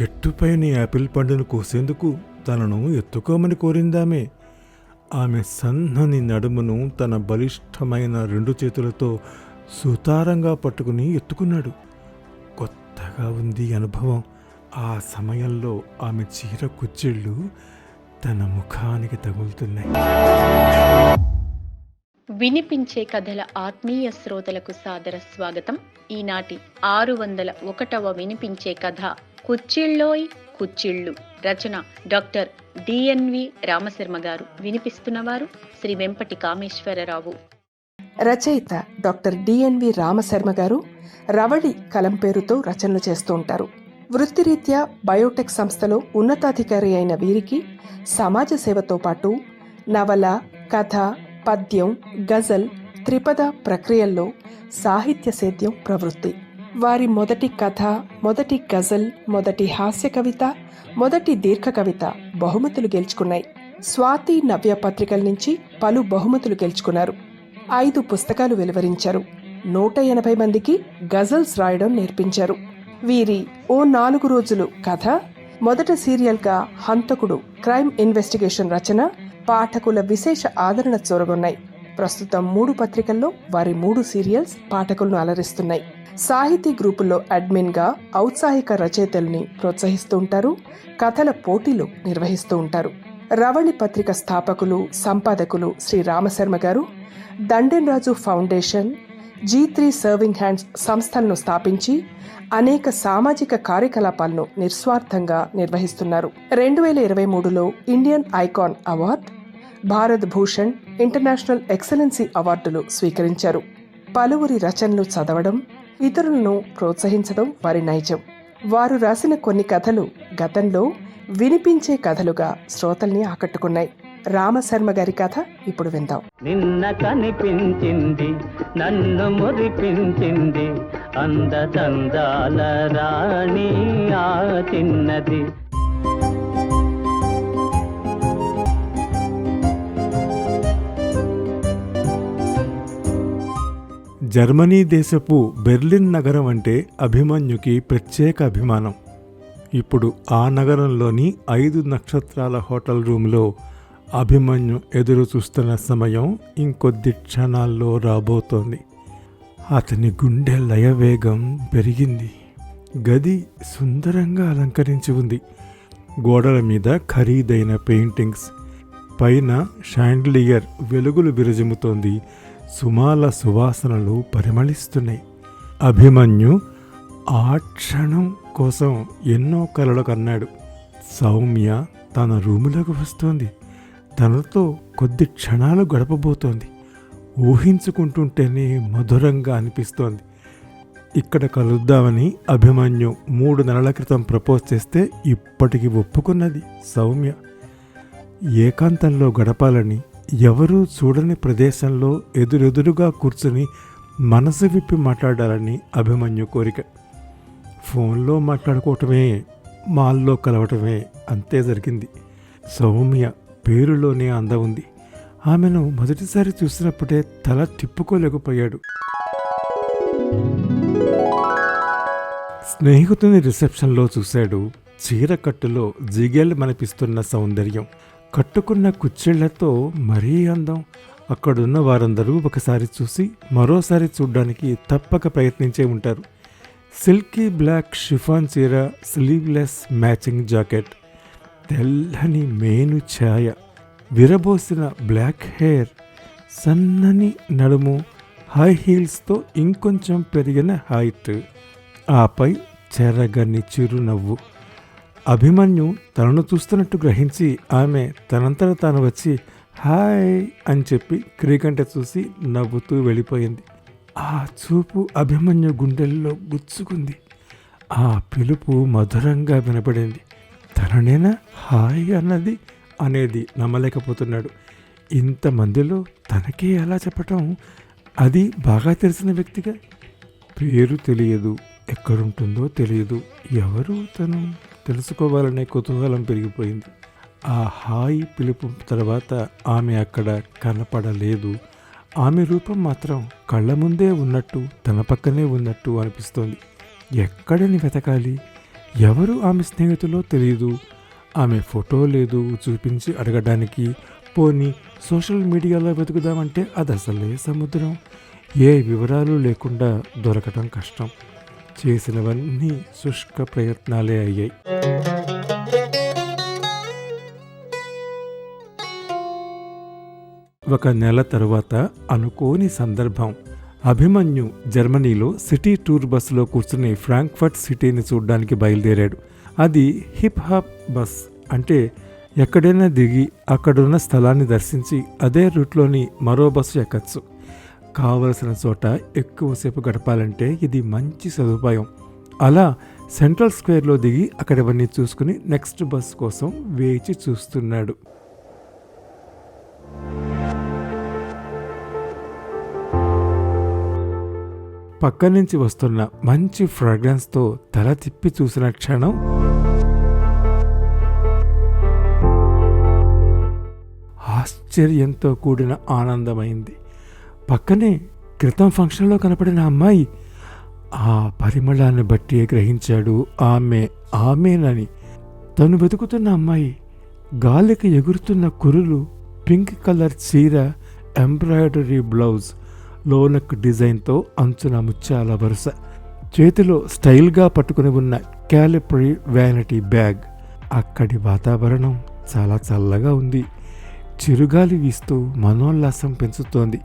చెట్టుపైన Apple పండును కోసేందుకు తనను ఎత్తుకోమని కోరిందామే. ఆమె సన్నని నడుమును తన బలిష్టమైన రెండు చేతులతో సుతారంగా పట్టుకుని ఎత్తుకున్నాడు. కొత్తగా ఉంది అనుభవం. ఆ సమయంలో ఆమె చీర కుచ్చిళ్ళు తన ముఖానికి తగులుతున్నాయి. వినిపించే కథల ఆత్మీయ శ్రోతలకు సాదర స్వాగతం. ఈనాటి ఆరు వందల ఒకటవ వినిపించే కథ కుచ్చిళ్ళోయ్ కుచ్చిళ్ళు రచన doctor D N V Ramasharma గారు. వినిపిస్తున్నవారు శ్రీ వెంపటి కామేశ్వరరావు. రచయిత డాక్టర్ డిఎన్వి రామశర్మ గారు రవళి కలం పేరుతో రచనలు చేస్తూ ఉంటారు. వృత్తిరీత్యా బయోటెక్ సంస్థలో ఉన్నతాధికారి అయిన వీరికి సమాజ సేవతో పాటు నవల కథ పద్యం గజల్ త్రిపద ప్రక్రియల్లో సాహిత్య సేద్యం ప్రవృత్తి. వారి మొదటి కథ మొదటి గజల్ మొదటి హాస్య కవిత మొదటి దీర్ఘ కవిత బహుమతులు గెలుచుకున్నాయి. స్వాతి నవ్య పత్రికల నుంచి పలు బహుమతులు గెలుచుకున్నారు. ఐదు పుస్తకాలు వెలువరించారు. నూట ఎనభై మందికి గజల్స్ రాయడం నేర్పించారు. వీరి ఓ నాలుగు రోజులు కథ మొదట సీరియల్గా హంతకుడు క్రైమ్ ఇన్వెస్టిగేషన్ రచన పాఠకుల విశేష ఆదరణ చూరగొన్నాయి. ప్రస్తుతం మూడు పత్రికల్లో వారి మూడు సీరియల్స్ పాఠకులను అలరిస్తున్నాయి. సాహితీ గ్రూపులో అడ్మిన్గా ఔత్సాహిక రచయితల్ని ప్రోత్సహిస్తూ ఉంటారు కథల పోటీలు నిర్వహిస్తూ ఉంటారు. రవళి పత్రిక స్థాపకులు సంపాదకులు శ్రీ రామశర్మ గారు Danden Raju foundation G three serving hands సంస్థలను స్థాపించి అనేక సామాజిక కార్యకలాపాలను నిస్వార్థంగా నిర్వహిస్తున్నారు. రెండు వేల ఇరవై మూడులో Indian icon award Bharat Bhushan international excellency అవార్డులు స్వీకరించారు. పలువురి రచనలు చదవడం ఇతరులను ప్రోత్సహించడం వారి నైజం. వారు రాసిన కొన్ని కథలు గతంలో వినిపించే కథలుగా శ్రోతల్ని ఆకట్టుకున్నాయి. రామశర్మ గారి కథ ఇప్పుడు విందాం. నిన్న కనిపించింది నన్ను మురిపించింది అందచందాల రాణి ఆ చిన్నది. జర్మనీ దేశపు బెర్లిన్ నగరం అంటే అభిమన్యుకి ప్రత్యేక అభిమానం. ఇప్పుడు ఆ నగరంలోని ఐదు నక్షత్రాల హోటల్ రూమ్లో అభిమన్యు ఎదురు చూస్తున్న సమయం ఇంకొద్ది క్షణాల్లో రాబోతోంది. అతని గుండె లయవేగం పెరిగింది. గది సుందరంగా అలంకరించి ఉంది. గోడల మీద ఖరీదైన పెయింటింగ్స్. పైన షాండ్లియర్ వెలుగులు విరజిమ్ముతోంది. సుమాల సువాసనలు పరిమళిస్తున్నాయి. అభిమన్యు ఆ క్షణం కోసం ఎన్నో కలలు కన్నాడు. సౌమ్య తన రూములోకి వస్తోంది. తనతో కొద్ది క్షణాలు గడపబోతోంది. ఊహించుకుంటుంటేనే మధురంగా అనిపిస్తోంది. ఇక్కడ కలుద్దామని అభిమన్యు మూడు నెలల క్రితం ప్రపోజ్ చేస్తే ఇప్పటికి ఒప్పుకున్నది సౌమ్య. ఏకాంతంలో గడపాలని ఎవరూ చూడని ప్రదేశంలో ఎదురెదురుగా కూర్చుని మనసు విప్పి మాట్లాడాలని అభిమన్యు కోరిక. ఫోన్లో మాట్లాడుకోవటమే మాల్లో కలవటమే అంతే జరిగింది. సౌమ్య పేరులోనే అంద ఉంది. ఆమెను మొదటిసారి చూసినప్పుడే తల తిప్పుకోలేకపోయాడు. స్నేహితుని రిసెప్షన్లో చూశాడు. చీరకట్టులో జిగేల్ మనిపిస్తున్న సౌందర్యం. కట్టుకున్న కుచ్చిళ్ళతో మరీ అందం. అక్కడున్న వారందరూ ఒకసారి చూసి మరోసారి చూడ్డానికి తప్పక ప్రయత్నించే ఉంటారు. సిల్కీ బ్లాక్ షిఫాన్ చీర స్లీవ్లెస్ మ్యాచింగ్ జాకెట్ తెల్లని మేను ఛాయ విరబోసిన బ్లాక్ హెయిర్ సన్నని నడుము హై హీల్స్తో ఇంకొంచెం పెరిగిన హైట్. ఆపై చెరగని చిరునవ్వు. అభిమన్యు తనను చూస్తున్నట్టు గ్రహించి ఆమె తనంతట తాను వచ్చి హాయ్ అని చెప్పి క్రీకంట చూసి నవ్వుతూ వెళ్ళిపోయింది. ఆ చూపు అభిమన్యు గుండెల్లో గుచ్చుకుంది. ఆ పిలుపు మధురంగా వినపడింది. తననేనా? హాయ్ అన్నది అనేది నమ్మలేకపోతున్నాడు. ఇంతమందిలో తనకే ఎలా చెప్పటం? అది బాగా తెలిసిన వ్యక్తిగా? పేరు తెలియదు. ఎక్కడుంటుందో తెలియదు. ఎవరు తను? తెలుసుకోవాలనే కుతూహలం పెరిగిపోయింది. ఆ హాయి పిలుపు తర్వాత ఆమె అక్కడ కనపడలేదు. ఆమె రూపం మాత్రం కళ్ళ ముందే ఉన్నట్టు తన పక్కనే ఉన్నట్టు అనిపిస్తోంది. ఎక్కడని వెతకాలి? ఎవరు ఆమె స్నేహితులో తెలియదు ఆమె ఫోటో లేదు చూపించి అడగడానికి. పోని సోషల్ మీడియాలో వెతుకుదామంటే అది అసలే సముద్రం. ఏ వివరాలు లేకుండా దొరకటం కష్టం. చేసినవన్నీ శుష్క ప్రయత్నాలే అయ్యాయి. ఒక నెల తరువాత అనుకోని సందర్భం. అభిమన్యు జర్మనీలో సిటీ టూర్ బస్సులో కూర్చుని ఫ్రాంక్ఫర్ట్ సిటీని చూడ్డానికి బయలుదేరాడు. అది హిప్ హాప్ బస్ అంటే ఎక్కడైనా దిగి అక్కడున్న స్థలాన్ని దర్శించి అదే రూట్లోని మరో బస్సు ఎక్కచ్చు. కావలసిన చోట ఎక్కువసేపు గడపాలంటే ఇది మంచి సదుపాయం. అలా సెంట్రల్ స్క్వేర్లో దిగి అక్కడవన్నీ చూసుకుని నెక్స్ట్ బస్ కోసం వేచి చూస్తున్నాడు. పక్క నుంచి వస్తున్న మంచి ఫ్రాగ్రెన్స్తో తల తిప్పి చూసిన క్షణం ఆశ్చర్యంతో కూడిన ఆనందమైంది. పక్కనే క్రితం ఫంక్షన్లో కనపడిన అమ్మాయి ఆ పరిమళాన్ని బట్టి గ్రహించాడు. ఆమె ఆమెనని. తను వెతుకుతున్న అమ్మాయి గాలికి ఎగురుతున్న కురులు పింక్ కలర్ చీర ఎంబ్రాయిడరీ బ్లౌజ్ లోనక్ డిజైన్తో అంచున ముత్యాల వరుస. చేతిలో స్టైల్గా పట్టుకుని ఉన్న క్యాలిపరీ వ్యానిటీ బ్యాగ్. అక్కడి వాతావరణం చాలా చల్లగా ఉంది. చిరుగాలి వీస్తూ మనోల్లాసం పెంచుతోంది.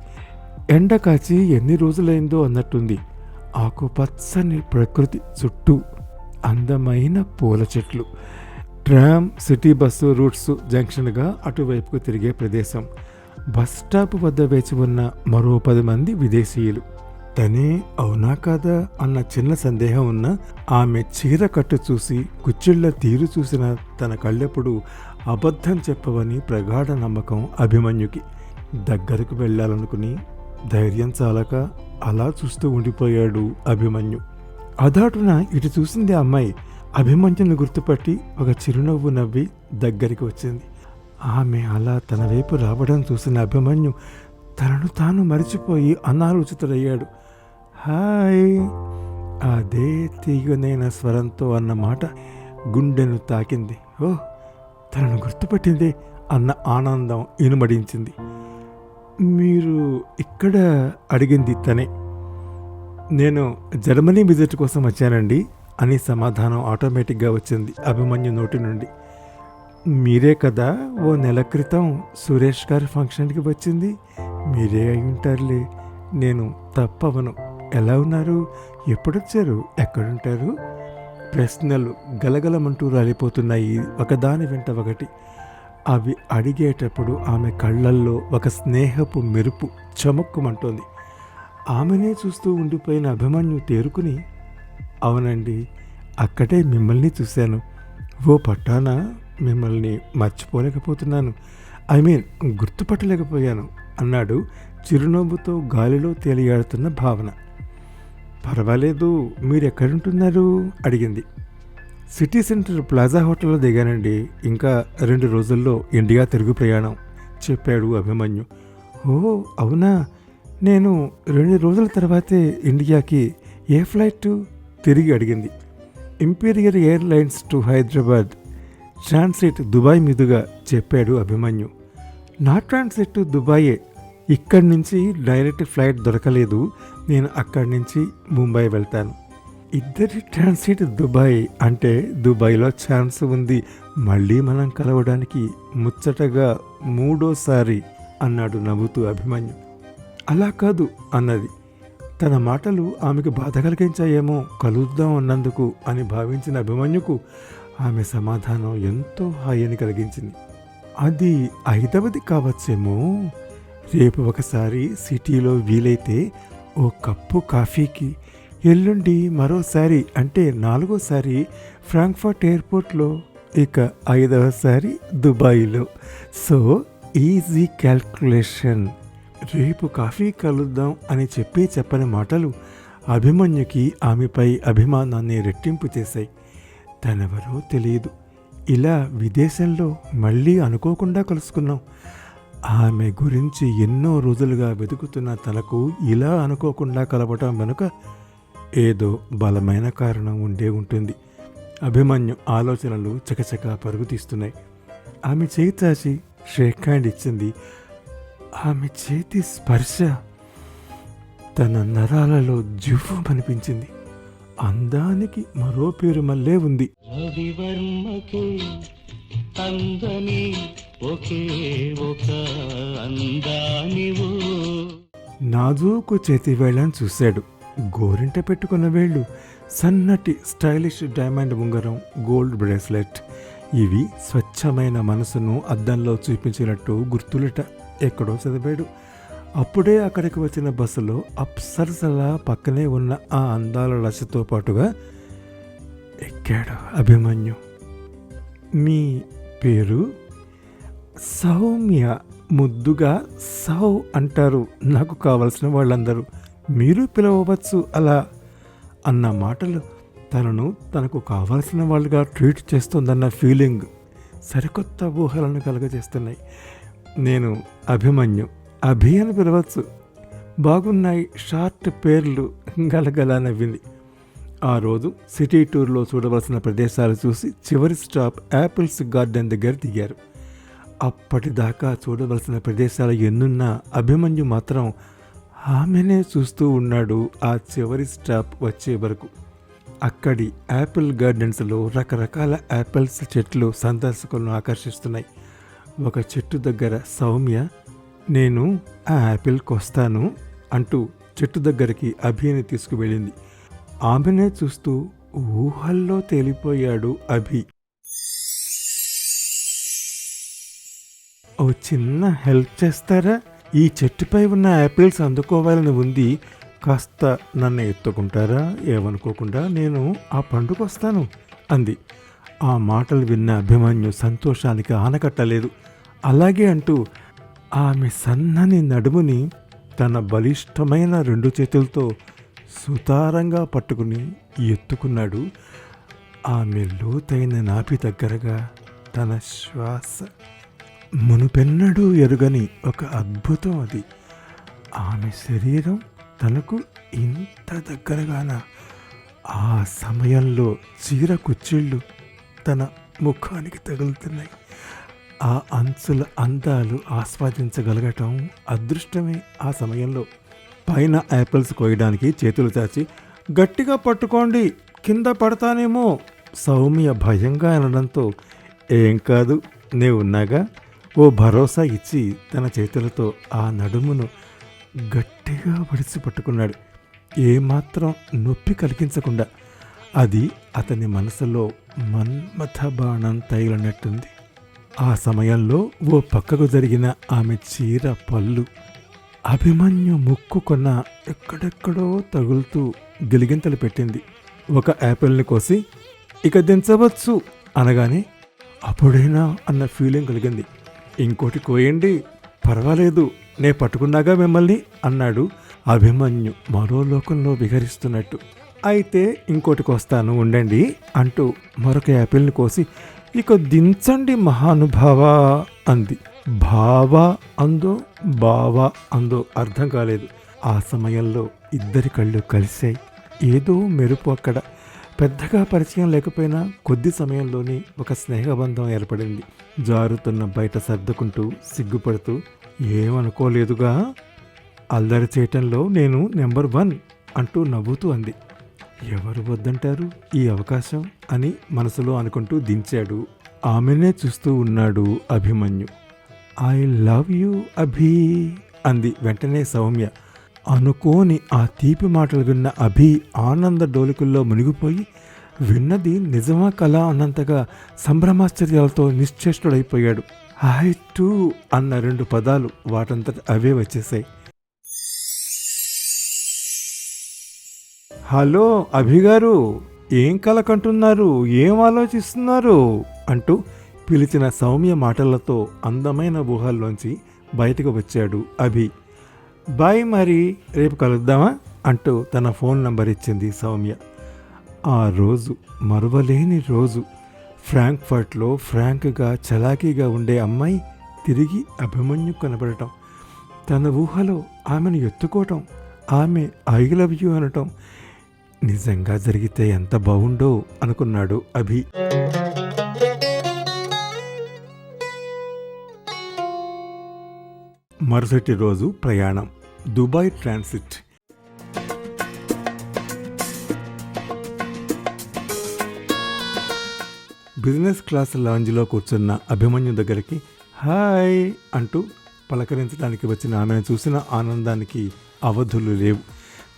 ఎండ కాచి ఎన్ని రోజులైందో అన్నట్టుంది. ఆకుపచ్చని ప్రకృతి చుట్టూ అందమైన పూల చెట్లు. ట్రామ్ సిటీ బస్సు రూట్స్ జంక్షన్గా అటువైపుకు తిరిగే ప్రదేశం. బస్ స్టాప్ వద్ద వేచి ఉన్న మరో పది మంది విదేశీయులు. తనే అవునా కాదా అన్న చిన్న సందేహం ఉన్న ఆమె చీర కట్టు చూసి కుచ్చిళ్ళ తీరు చూసిన తన కళ్ళెప్పుడు అబద్ధం చెప్పవని ప్రగాఢ నమ్మకం అభిమన్యుకి దగ్గరకు వెళ్ళాలనుకుని ధైర్యం చాలక అలా చూస్తూ ఉండిపోయాడు అభిమన్యు. అదాటున ఇటు చూసింది అమ్మాయి. అభిమన్యుని గుర్తుపట్టి ఒక చిరునవ్వు నవ్వి దగ్గరికి వచ్చింది. ఆమె అలా తన వైపు రావడం చూసిన అభిమన్యు తనను తాను మరిచిపోయి అనాలోచితుడయ్యాడు. హాయ్ అదే తీగనైన స్వరంతో అన్న మాట గుండెను తాకింది. ఓ తనను గుర్తుపట్టిందే అన్న ఆనందం ఇనుమడించింది. మీరు ఇక్కడ అడిగింది తనే. నేను జర్మనీ విజిట్ కోసం వచ్చానండి అని సమాధానం ఆటోమేటిక్గా వచ్చింది అభిమన్యు నోటి నుండి. మీరే కదా ఓ నెల క్రితం సురేష్ గారి ఫంక్షన్కి వచ్చింది. మీరే అయి ఉంటారులే. నేను తప్పవను. ఎలా ఉన్నారు? ఎప్పుడొచ్చారు? ఎక్కడుంటారు? ప్రశ్నలు గలగలమంటూ రాలిపోతున్నాయి. ఒకదాని వెంట ఒకటి. అవి అడిగేటప్పుడు ఆమె కళ్ళల్లో ఒక స్నేహపు మెరుపు చమక్కుమంటోంది. ఆమెనే చూస్తూ ఉండిపోయిన అభిమన్యు తేరుకుని అవునండి అక్కడే మిమ్మల్ని చూశాను. ఓ పట్టాన మిమ్మల్ని మర్చిపోలేకపోతున్నాను. ఐ మీన్ గుర్తుపట్టలేకపోయాను అన్నాడు చిరునవ్వుతో గాలిలో తేలియాడుతున్న భావన. పర్వాలేదు మీరెక్కడుంటున్నారు? అడిగింది. సిటీ సెంటర్ ప్లాజా హోటల్లో దిగానండి. ఇంకా రెండు రోజుల్లో ఇండియా తిరుగు ప్రయాణం చెప్పాడు అభిమన్యు. ఓ అవునా? నేను రెండు రోజుల తర్వాతే ఇండియాకి ఏ ఫ్లైట్? తిరిగి అడిగింది. Imperial airlines to Hyderabad. Transit Dubai మీదుగా చెప్పాడు అభిమన్యు. నా ట్రాన్సిట్ దుబాయే. ఇక్కడి నుంచి డైరెక్ట్ ఫ్లైట్ దొరకలేదు. నేను అక్కడి నుంచి ముంబై వెళ్తాను. ఇద్దరి ట్రాన్సిట్ దుబాయ్ అంటే దుబాయ్లో ఛాన్స్ ఉంది. మళ్ళీ మనం కలవడానికి ముచ్చటగా మూడోసారి అన్నాడు నవ్వుతూ అభిమన్యు. అలా కాదు అన్నది. తన మాటలు ఆమెకు బాధ కలిగించాయేమో కలుద్దాం అన్నందుకు అని భావించిన అభిమన్యుకు ఆమె సమాధానం ఎంతో హాయిని కలిగించింది. అది ఐదవది కావచ్చేమో. రేపు ఒకసారి సిటీలో వీలైతే ఓ కప్పు కాఫీకి ఎల్లుండి మరోసారి అంటే నాలుగోసారి ఫ్రాంక్ఫర్ట్ ఎయిర్పోర్ట్లో ఇక ఐదవసారి దుబాయ్లో. So easy calculation. రేపు కాఫీ కలుద్దాం అని చెప్పి చెప్పని మాటలు అభిమన్యుకి ఆమెపై అభిమానాన్ని రెట్టింపు చేశాయి. తనెవరో తెలియదు. ఇలా విదేశంలో మళ్ళీ అనుకోకుండా కలుసుకున్నాం. ఆమె గురించి ఎన్నో రోజులుగా వెతుకుతున్న తనకు ఇలా అనుకోకుండా కలవటం వెనుక ఏదో బలమైన కారణం ఉండే ఉంటుంది. అభిమన్యు ఆలోచనలు చకచక పరుగు తీస్తున్నాయి. ఆమె చేయి చాచి షేక్ హ్యాండ్ ఇచ్చింది. ఆమె చేతి స్పర్శ తన నరాలలో జువ్వు అనిపించింది. అందానికి మరో పేరు మల్లే ఉంది. రవివర్మకే అందని ఒకే ఒక అందానివు. నాజూకు చేతి వేళ్ళని చూశాడు. గోరింట పెట్టుకున్న వేళ్ళు. సన్నటి స్టైలిష్ డైమండ్ ఉంగరం గోల్డ్ బ్రేస్లెట్. ఇవి స్వచ్ఛమైన మనసును అద్దంలో చూపించినట్టు గుర్తులట. ఎక్కడో చదివాడు. అప్పుడే అక్కడికి వచ్చిన బస్సులో అప్సర్సలా పక్కనే ఉన్న ఆ అందాల లసతో పాటుగా ఎక్కాడు అభిమన్యు. మీ పేరు? సౌమ్య. ముద్దుగా సౌ అంటారు. నాకు కావలసిన వాళ్ళందరూ. మీరు పిలవవచ్చు అలా అన్న మాటలు తనను తనకు కావలసిన వాళ్ళుగా ట్రీట్ చేస్తుందన్న ఫీలింగ్ సరికొత్త ఊహలను కలుగజేస్తున్నాయి. నేను అభిమన్యు అభి అని పిలవచ్చు. బాగున్నాయి షార్ట్ పేర్లు గలగల నవ్వింది. ఆ రోజు సిటీ టూర్లో చూడవలసిన ప్రదేశాలు చూసి చివరి స్టాప్ యాపిల్స్ గార్డెన్ దగ్గర దిగారు. అప్పటిదాకా చూడవలసిన ప్రదేశాలు ఎన్నున్నా అభిమన్యు మాత్రం ఆమెనే చూస్తూ ఉన్నాడు ఆ చివరి స్టాప్ వచ్చే వరకు. అక్కడి యాపిల్ గార్డెన్స్లో రకరకాల యాపిల్స్ చెట్లు సందర్శకులను ఆకర్షిస్తున్నాయి. ఒక చెట్టు దగ్గర సౌమ్య నేను ఆ యాపిల్కి వస్తాను అంటూ చెట్టు దగ్గరికి అభిని తీసుకువెళ్ళింది. ఆమెనే చూస్తూ ఊహల్లో తేలిపోయాడు అభి. ఓ చిన్న హెల్ప్ చేస్తారా? ఈ చెట్టుపై ఉన్న యాపిల్స్ అందుకోవాలని ఉంది. కాస్త నన్ను ఎత్తుకుంటారా? ఏమనుకోకుండా నేను ఆ పండుకు వస్తాను అంది. ఆ మాటలు విన్న అభిమన్యు సంతోషానికి ఆనకట్టలేదు. అలాగే అంటూ ఆమె సన్నని నడుముని తన బలిష్టమైన రెండు చేతులతో సుతారంగా పట్టుకుని ఎత్తుకున్నాడు. ఆమె లోతైన నాపి దగ్గరగా తన శ్వాస మునుపెన్నడూ ఎరుగని ఒక అద్భుతం అది. ఆమె శరీరం తనకు ఇంత దగ్గరగాన ఆ సమయంలో చీర కుచ్చిళ్ళు తన ముఖానికి తగులుతున్నాయి. ఆ అంచుల అందాలు ఆస్వాదించగలగటం అదృష్టమే ఆ సమయంలో. పైన యాపిల్స్ కోయడానికి చేతులు చాచి గట్టిగా పట్టుకోండి కింద పడతానేమో. సౌమ్య భయంగా అనడంతో ఏం కాదు నే ఉన్నాగా ఓ భరోసా ఇచ్చి తన చేతులతో ఆ నడుమును గట్టిగా పడిచి పట్టుకున్నాడు. ఏమాత్రం నొప్పి కలిగించకుండా అది అతని మనసులో మన్మథ బాణం తగిలినట్టుంది. ఆ సమయంలో ఓ పక్కకు జరిగిన ఆమె చీర పళ్ళు అభిమన్యు ముక్కు కొన్న ఎక్కడెక్కడో తగులుతూ గిలిగింతలు పెట్టింది. ఒక యాపిల్ని కోసి ఇక దించవచ్చు అనగానే అప్పుడైనా అన్న ఫీలింగ్ కలిగింది. ఇంకోటి కోయండి. పర్వాలేదు నే పట్టుకున్నాగా మిమ్మల్ని అన్నాడు అభిమన్యు మరో లోకంలో విహరిస్తున్నట్టు. అయితే ఇంకోటి కోస్తాను ఉండండి అంటూ మరొక యాపిల్ని కోసి ఇక దించండి మహానుభావ అంది. భావా అందో బావా అందో అర్థం కాలేదు. ఆ సమయంలో ఇద్దరి కళ్ళు కలిశాయి. ఏదో మెరుపు అక్కడ పెద్దగా పరిచయం లేకపోయినా కొద్ది సమయంలోనే ఒక స్నేహబంధం ఏర్పడింది. జారుతున్న బయట సర్దుకుంటూ సిగ్గుపడుతూ ఏమనుకోలేదుగా? అల్లరి చేయటంలో నేను నెంబర్ వన్ అంటూ నవ్వుతూ అంది. ఎవరు వద్దంటారు ఈ అవకాశం? అని మనసులో అనుకుంటూ దించాడు. ఆమెనే చూస్తూ ఉన్నాడు Abhimanyu. I love you Abhi అంది వెంటనే సౌమ్య. అనుకోని ఆ తీపి మాటలు విన్న అభి ఆనంద డోలికల్లో మునిగిపోయి విన్నది నిజమా కళ అన్నంతగా సంభ్రమాశ్చర్యాలతో నిశ్చేష్టుడైపోయాడు. ఐ టూ అన్న రెండు పదాలు వాటంతట అవే వచ్చేసాయి హలో అభిగారు ఏం కలకంటున్నారు ఏం ఆలోచిస్తున్నారు? అంటూ పిలిచిన సౌమ్య మాటలతో అందమైన ఊహల్లోంచి బయటకు వచ్చాడు అభి. బాయ్ మరి రేపు కలుద్దామా అంటూ తన ఫోన్ నంబర్ ఇచ్చింది సౌమ్య. ఆ రోజు మరువలేని రోజు ఫ్రాంక్ఫర్ట్లో ఫ్రాంక్గా చలాకీగా ఉండే అమ్మాయి తిరిగి అభిమన్యు కనబడటం తన ఊహలో ఆమెను ఎత్తుకోవటం ఆమె ఐ లవ్ యూ అనటం నిజంగా జరిగితే ఎంత బాగుండో అనుకున్నాడు అభి. మరుసటి రోజు ప్రయాణం. Dubai transit. బిజినెస్ క్లాస్ లాంజ్లో కూర్చున్న అభిమన్యు దగ్గరికి హాయ్ అంటూ పలకరించడానికి వచ్చిన ఆమెను చూసిన ఆనందానికి అవధులు లేవు.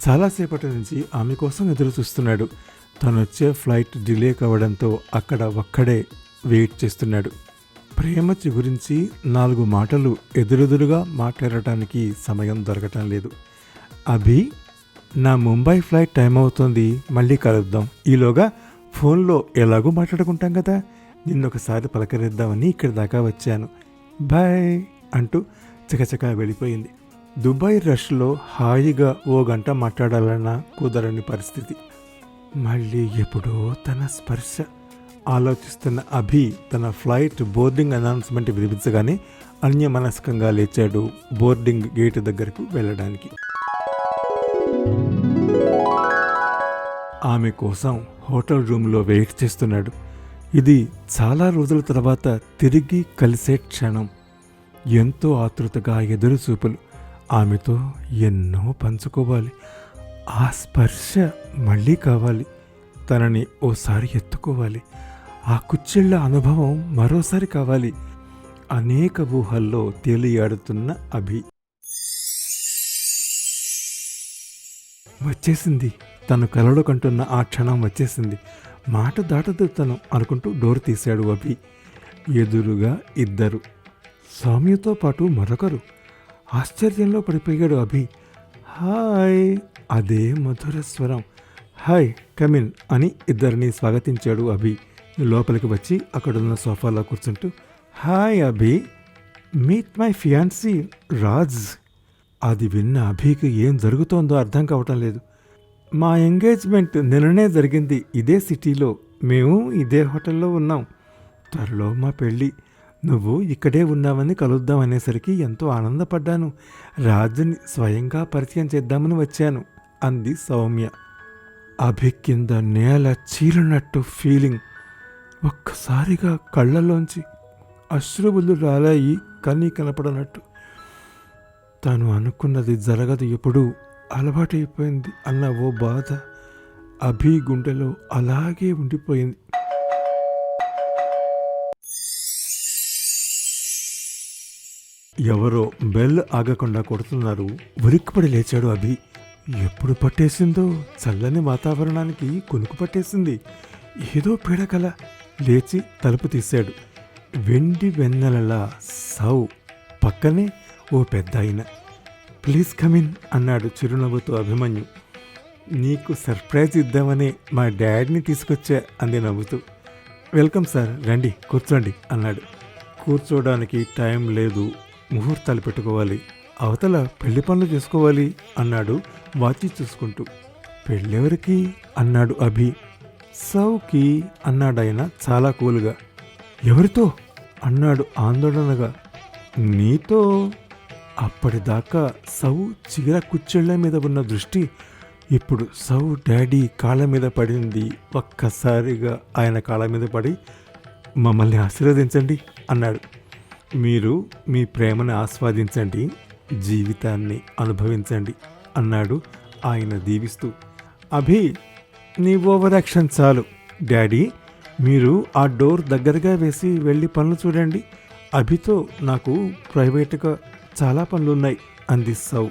చాలాసేపటి నుంచి ఆమె కోసం ఎదురు చూస్తున్నాడు. తను వచ్చే ఫ్లైట్ డిలే కావడంతో అక్కడ ఒక్కడే వెయిట్ చేస్తున్నాడు. ప్రేమ గురించి నాలుగు మాటలు ఎదురెదురుగా మాట్లాడటానికి సమయం దొరకటం లేదు. అభి నా ముంబై ఫ్లైట్ టైం అవుతుంది. మళ్ళీ కలుద్దాం. ఈలోగా ఫోన్లో ఎలాగో మాట్లాడుకుంటాం కదా? నిన్నొకసారి పలకరిద్దామని ఇక్కడి దాకా వచ్చాను. బాయ్ అంటూ చకచకా వెళ్ళిపోయింది. దుబాయ్ రష్లో హాయిగా ఓ గంట మాట్లాడాలన్నా కుదరని పరిస్థితి. మళ్ళీ ఎప్పుడో తన స్పర్శ. ఆలోచిస్తున్న అభి తన ఫ్లైట్ బోర్డింగ్ అనౌన్స్మెంట్ వినిపించగానే అన్యమనస్కంగా లేచాడు బోర్డింగ్ గేట్ దగ్గరకు వెళ్ళడానికి. ఆమె కోసం హోటల్ రూమ్లో వెయిట్ చేస్తున్నాడు. ఇది చాలా రోజుల తర్వాత తిరిగి కలిసే క్షణం. ఎంతో ఆతృతగా ఎదురు చూపులు. ఆమెతో ఎన్నో పంచుకోవాలి. ఆ స్పర్శ మళ్ళీ కావాలి. తనని ఓసారి ఎత్తుకోవాలి. ఆ కుచ్చిళ్ళ అనుభవం మరోసారి కావాలి. అనేక ఊహల్లో తేలియాడుతున్న అభి. వచ్చేసింది. తను కలలు కంటున్న ఆ క్షణం వచ్చేసింది. మాట దాటదు తను అనుకుంటూ డోర్ తీశాడు అభి. ఎదురుగా ఇద్దరు. సౌమ్యతో పాటు మరొకరు. ఆశ్చర్యంలో పడిపోయాడు అభి. హాయ్. అదే మధుర స్వరం. హాయ్ కమిన్ అని ఇద్దరిని స్వాగతించాడు అభి. లోపలికి వచ్చి అక్కడున్న సోఫాలో కూర్చుంటూ hi Abhi meet my fiance Raj. అది విన్న అభికి ఏం జరుగుతోందో అర్థం కావటం లేదు. మా ఎంగేజ్మెంట్ నిన్ననే జరిగింది. ఇదే సిటీలో. మేము ఇదే హోటల్లో ఉన్నాం. త్వరలో మా పెళ్ళి. నువ్వు ఇక్కడే ఉన్నావని కలుద్దాం అనేసరికి ఎంతో ఆనందపడ్డాను. రాజుని స్వయంగా పరిచయం చేద్దామని వచ్చాను అంది సౌమ్య. అభి కింద నేల చీలినట్టు ఫీలింగ్. ఒక్కసారిగా కళ్ళలోంచి అశ్రుబులు రాలాయి కనీ కనపడనట్టు. తాను అనుకున్నది జరగదు ఎప్పుడు అలవాటైపోయింది అన్న ఓ బాధ అభి గుండెలో అలాగే ఉండిపోయింది. ఎవరో బెల్ ఆగకుండా కొడుతున్నారు. ఉరిక్కుపడి లేచాడు అభి. ఎప్పుడు పట్టేసిందో చల్లని వాతావరణానికి కొనుకు పట్టేసింది. ఏదో పీడకల. లేచి తలుపు తీశాడు. వెండి వెన్నెలలా సౌ పక్కనే ఓ పెద్ద ఆయన ప్లీజ్ కమిన్ అన్నాడు చిరునవ్వుతో అభిమన్యు. నీకు సర్ప్రైజ్ ఇద్దామని మా డాడీని తీసుకొచ్చా? అంది నవ్వుతూ. వెల్కమ్ సార్ రండి కూర్చోండి అన్నాడు. కూర్చోడానికి టైం లేదు ముహూర్తాలు పెట్టుకోవాలి అవతల పెళ్ళి పనులు చేసుకోవాలి అన్నాడు వాచి చూసుకుంటూ. పెళ్ళెవరికి? అన్నాడు అభి. సౌకి అన్నాడాయన చాలా కూలుగా. ఎవరితో? అన్నాడు ఆందోళనగా. నీతో? అప్పటిదాకా సౌ చీర కుచ్చెళ్ళ మీద ఉన్న దృష్టి ఇప్పుడు సౌ డాడీ కాళ్ళ మీద పడింది. ఒక్కసారిగా ఆయన కాళ్ళ మీద పడి మమ్మల్ని ఆశీర్వదించండి అన్నాడు. మీరు మీ ప్రేమను ఆస్వాదించండి జీవితాన్ని అనుభవించండి అన్నాడు ఆయన దీవిస్తూ. అభి నీ ఓవర్ యాక్షన్ చాలు. డాడీ మీరు ఆ డోర్ దగ్గరగా వేసి వెళ్ళి పనులు చూడండి. అభితో నాకు ప్రైవేట్గా చాలా పనులున్నాయి అంది సౌ.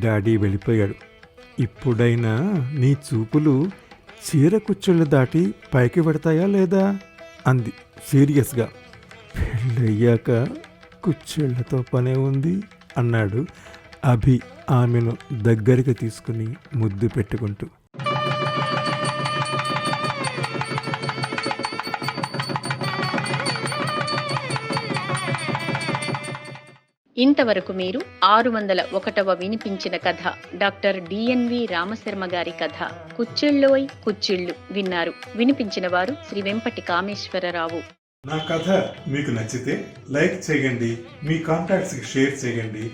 డాడీ వెళ్ళిపోయాడు. ఇప్పుడైనా నీ చూపులు చీర కుచ్చుళ్ళు దాటి పైకి పెడతాయా లేదా? అంది సీరియస్గా. పెళ్ళయ్యాక కుచ్చుళ్ళతో పనే ఉంది అన్నాడు అభి ఆమెను దగ్గరికి తీసుకుని ముద్దు పెట్టుకుంటూ. ఇంతవరకు మీరు ఆరు వందల ఒకటవ వినిపించిన కథ డాక్టర్ డిఎన్వి రామశర్మ గారి కథ కుచ్చిళ్ళోయ్ కుచ్చిళ్ళు విన్నారు. వినిపించిన వారు శ్రీ వెంపటి కామేశ్వరరావు నా కథ మీకు నచ్చితే లైక్ చేయండి మీ కాంటాక్ట్స్కి షేర్ చేయండి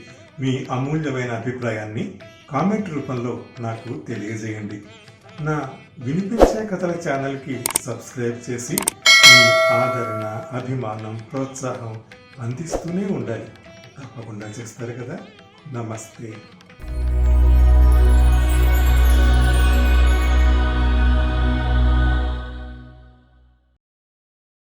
మీ అమూల్యమైన అభిప్రాయాన్ని కామెంట్ రూపంలో నాకు తెలియజేయండి. నా వినిపించే కథల ఛానల్కి సబ్స్క్రైబ్ చేసి మీ ఆదరణ అభిమానం ప్రోత్సాహం అందిస్తూనే ఉండాలి. తప్పకుండా చేస్తారు కదా. నమస్తే.